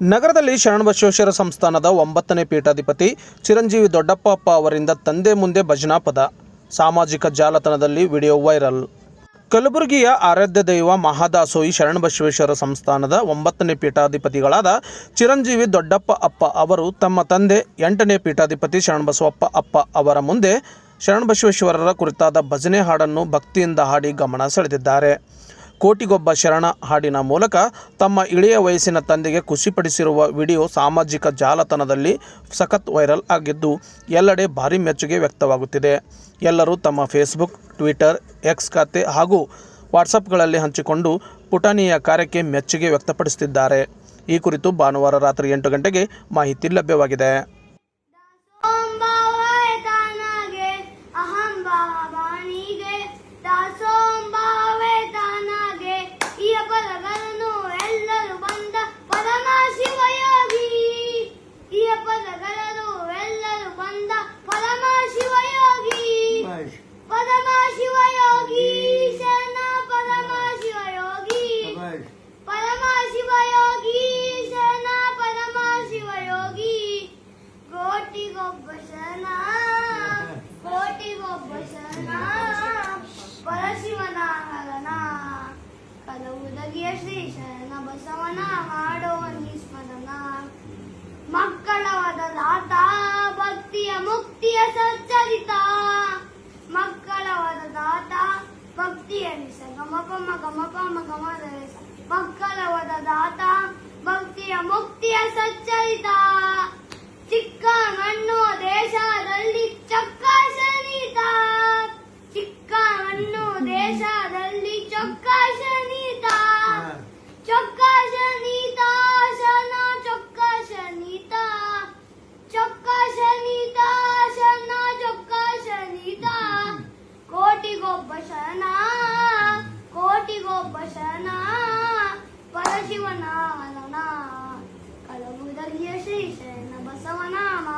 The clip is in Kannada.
ನಗರದಲ್ಲಿ ಶರಣಬಸವೇಶ್ವರ ಸಂಸ್ಥಾನದ ಒಂಬತ್ತನೇ ಪೀಠಾಧಿಪತಿ ಚಿರಂಜೀವಿ ದೊಡ್ಡಪ್ಪಪ್ಪ ಅವರಿಂದ ತಂದೆ ಮುಂದೆ ಭಜನಾ ಪದ ಸಾಮಾಜಿಕ ಜಾಲತಾಣದಲ್ಲಿ ವಿಡಿಯೋ ವೈರಲ್. ಕಲಬುರಗಿಯ ಆರಾಧ್ಯ ದೈವ ಮಹಾದಾಸೋಯಿ ಶರಣಬಸವೇಶ್ವರ ಸಂಸ್ಥಾನದ ಒಂಬತ್ತನೇ ಪೀಠಾಧಿಪತಿಗಳಾದ ಚಿರಂಜೀವಿ ದೊಡ್ಡಪ್ಪ ಅಪ್ಪ ಅವರು ತಮ್ಮ ತಂದೆ ಎಂಟನೇ ಪೀಠಾಧಿಪತಿ ಶರಣಬಸವಪ್ಪ ಅಪ್ಪ ಅವರ ಮುಂದೆ ಶರಣಬಸವೇಶ್ವರರ ಕುರಿತಾದ ಭಜನೆ ಹಾಡನ್ನು ಭಕ್ತಿಯಿಂದ ಹಾಡಿ ಗಮನ ಸೆಳೆದಿದ್ದಾರೆ. ಕೋಟಿಗೊಬ್ಬ ಶರಣ ಹಾಡಿನ ಮೂಲಕ ತಮ್ಮ ಇಳಿಯ ವಯಸ್ಸಿನ ತಂದೆಗೆ ಖುಷಿಪಡಿಸಿರುವ ವಿಡಿಯೋ ಸಾಮಾಜಿಕ ಜಾಲತಾಣದಲ್ಲಿ ಸಖತ್ ವೈರಲ್ ಆಗಿದ್ದು, ಎಲ್ಲೆಡೆ ಭಾರಿ ಮೆಚ್ಚುಗೆ ವ್ಯಕ್ತವಾಗುತ್ತಿದೆ. ಎಲ್ಲರೂ ತಮ್ಮ ಫೇಸ್ಬುಕ್ ಟ್ವಿಟರ್ ಎಕ್ಸ್ ಖಾತೆ ಹಾಗೂ ವಾಟ್ಸಪ್ಗಳಲ್ಲಿ ಹಂಚಿಕೊಂಡು ಪುಟಾಣಿಯ ಕಾರ್ಯಕ್ಕೆ ಮೆಚ್ಚುಗೆ ವ್ಯಕ್ತಪಡಿಸುತ್ತಿದ್ದಾರೆ. ಈ ಕುರಿತು ಭಾನುವಾರ ರಾತ್ರಿ ಎಂಟು ಗಂಟೆಗೆ ಮಾಹಿತಿ ಲಭ್ಯವಾಗಿದೆ. ಕೋಟಿಗೊಬ್ಬ ಶರಣ ಕೋಟಿಗೊಬ್ಬ ಶರಣ ಪರಶಿವನ ಹರಣ ಕಲವುದಗಿಯ ಶ್ರೀ ಶರಣ ಬಸವನ ಮಾಡೋ ನಿಸ್ಮರಣ ಮಕ್ಕಳವಾದ ದಾತ, ಭಕ್ತಿಯ ಮುಕ್ತಿಯ ಸಚ್ಚರಿತ ಮಕ್ಕಳವಾದ ದಾತ, ಭಕ್ತಿಯ ನಿಸ, ಗಮ, ಪಮ ಗಮ ಪಮ, ಗಮ ದಾತ, ಭಕ್ತಿಯ ಮುಕ್ತಿಯ ಸಚ್ಚರಿತ Я Илья Шишина, Басаланама.